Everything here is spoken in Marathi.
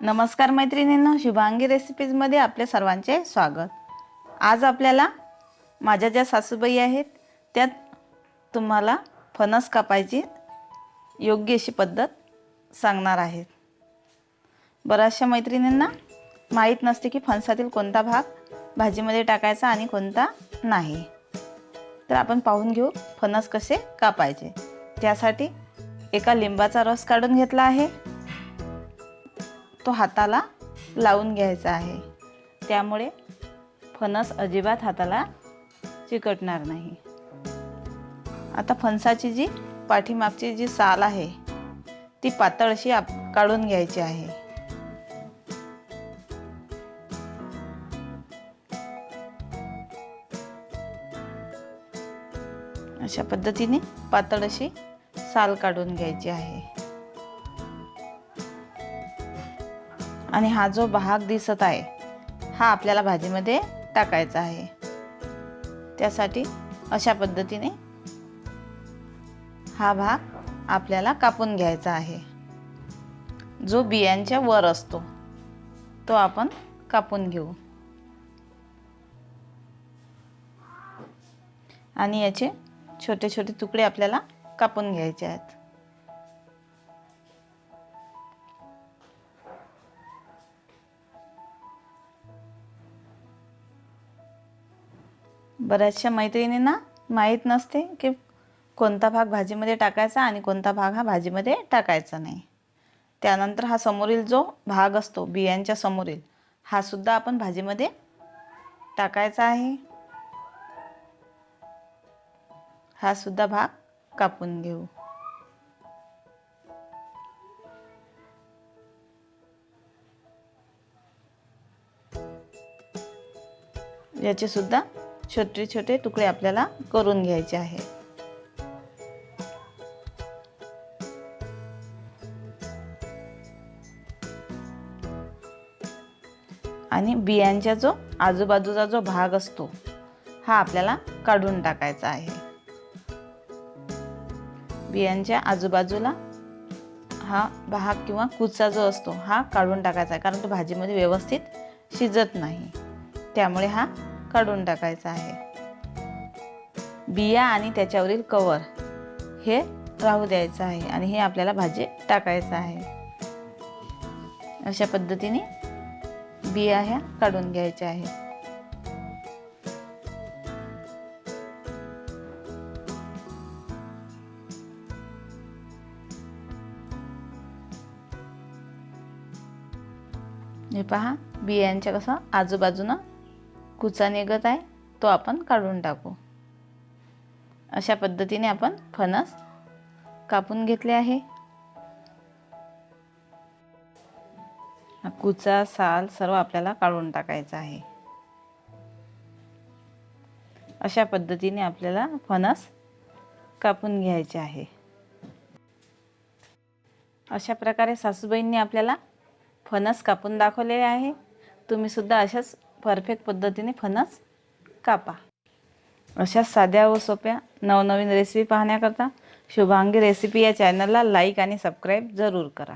नमस्कार मैत्रिणींनो शुभांगी रेसिपीजमध्ये आपले सर्वांचे स्वागत. आज आपल्याला माझ्या ज्या सासूबाई आहेत त्यात तुम्हाला फणस कापायची योग्य अशी पद्धत सांगणार आहेत. बऱ्याचशा मैत्रिणींना माहीत नसते की फणसातील कोणता भाग भाजीमध्ये टाकायचा आणि कोणता नाही. तर आपण पाहून घेऊ फणस कसे कापायचे. त्यासाठी एका लिंबाचा रस काढून घेतला आहे. तो हाताला लावून घ्यायचा आहे. त्यामुळे फणस अजिबात हाताला चिकटणार नाही. आता फणसाची जी पाठीमागची जी साल आहे ती पातळ अशी आप काढून घ्यायची आहे. अशा पद्धतीने पातळ अशी साल काढून घ्यायची आहे. आणि हा जो भाग दिसत आहे हा आपल्याला भाजीमध्ये टाकायचा आहे. त्यासाठी अशा पद्धतीने हा भाग आपल्याला कापून घ्यायचा आहे. जो बियांच्या वर असतो तो आपण कापून घेऊ. आणि याचे छोटे छोटे तुकडे आपल्याला कापून घ्यायचे आहेत. बऱ्याचशा मैत्रिणींना माहीत नसते की कोणता भाग भाजीमध्ये टाकायचा आणि कोणता भाग हा भाजीमध्ये टाकायचा नाही. त्यानंतर हा समोरील जो भाग असतो बियांच्या समोरील हा सुद्धा आपण भाजीमध्ये टाकायचा आहे. हा सुद्धा भाग कापून घेऊ. याचे सुद्धा छोटे छोटे तुकडे आपल्याला करून घ्यायचे आहे. आणि बियांच्या जो आजूबाजूचा जो भाग असतो हा आपल्याला काढून टाकायचा आहे. बियांच्या आजूबाजूला हा भाग किंवा कुचा जो असतो हा काढून टाकायचा आहे. कारण तो भाजीमध्ये व्यवस्थित शिजत नाही. त्यामुळे हा काढून टाकायचा आहे. बिया आणि त्याच्यावरील कवर हे राहू द्यायचं आहे आणि हे आपल्याला भाजी टाकायचं आहे. अशा पद्धतीने बिया ह्या काढून घ्यायच्या आहेत. हे पहा बियांच्या कसं आजूबाजूनं कुचा निघत आहे तो आपण काढून टाकू. अशा पद्धतीने आपण फणस कापून घेतले आहे. कुचा साल सर्व आपल्याला काढून टाकायचा आहे. अशा पद्धतीने आपल्याला फणस कापून घ्यायचे आहे. अशा प्रकारे सासूबाईंनी आपल्याला फणस कापून दाखवलेले आहे. तुम्ही सुद्धा अशाच परफेक्ट पद्धतीने फणस कापा. अशा साध्या व सोप्या नवनवीन रेसिपी पाहण्याकरता शुभांगी रेसिपी या चॅनलला लाईक आणि सबस्क्राईब जरूर करा.